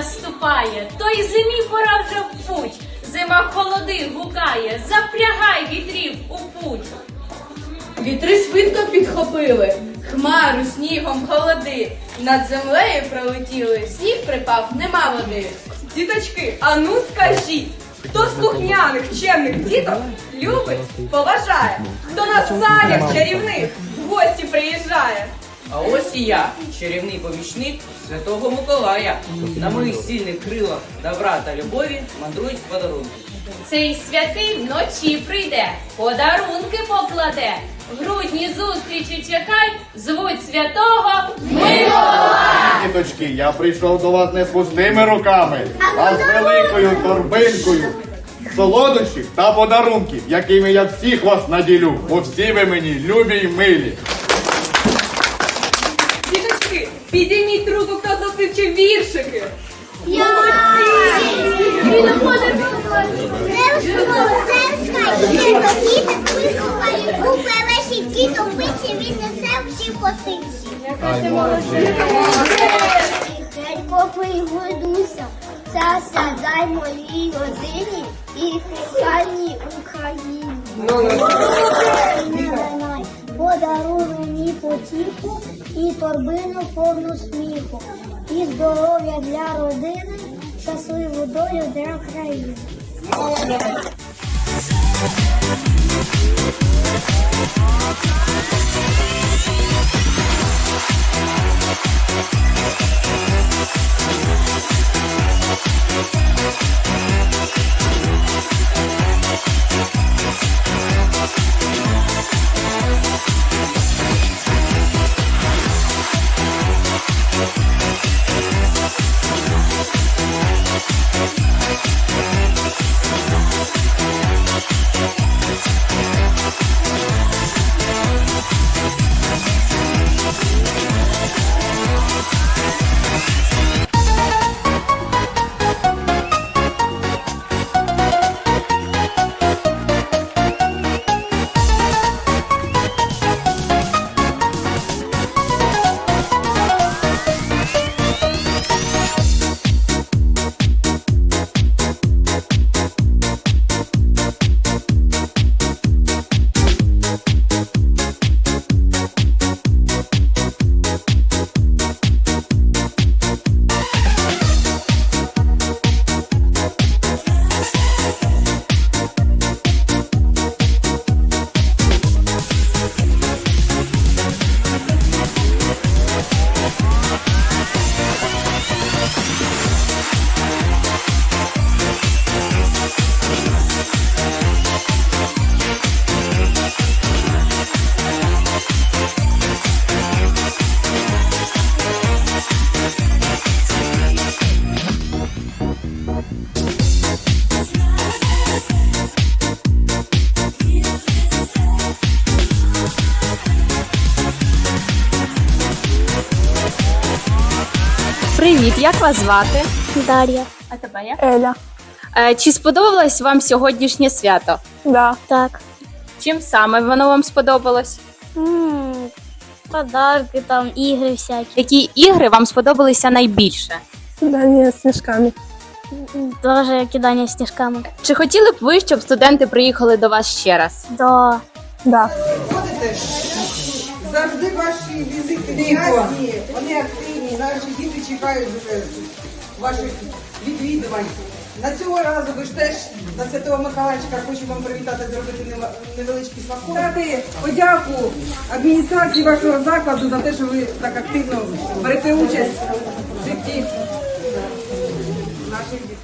гукає, то й зимі пора вже в путь. Зима холоди гукає, запрягай вітрів у путь. Вітри швидко підхопили, хмару снігом холоди. Над землею пролетіли, сніг припав, нема води. Діточки, а ну скажіть, хто слухняних, чемних діток любить, поважає, хто на санях чарівних в гості приїжджає? А ось і я, чарівний помічник Святого Миколая. На моїх сильних крилах добра та любові мандрують подарунки. Цей святий вночі прийде, подарунки покладе. В грудні зустрічі чекай, звуть святого Миколая. Діточки, я прийшов до вас не з пустими руками, а з великою торбинкою солодощів та подарунків, якими я всіх вас наділю, бо всі ви мені любі й милі. Підійміть руку, хто засвідчив віршики. Він несе всі пригодуся, ця сядай моїй родині і коханій Україні. Подаруй мені потіху і торбину повну сміху, і здоров'я для родини, щасливу долю для країни. Привіт, як вас звати? Дар'я. А тебе як? Еля. Е, чи сподобалось вам сьогоднішнє свято? Да. Так. Чим саме воно вам сподобалось? м подарки там, ігри всякі. Які ігри вам сподобалися найбільше? Кидание снежками. Дуже кидання сніжками. Чи хотіли б ви, щоб студенти приїхали до вас ще раз? До Да. Завжди ваші візити вони активні, наші діти чекають вже ваших відвідувань. На цього разу ви ж теж на Святого Миколаївчика хочу вам привітати, зробити нев- невеличкий смакок. Дати подяку адміністрації вашого закладу за те, що ви так активно берете участь в житті наших дітей.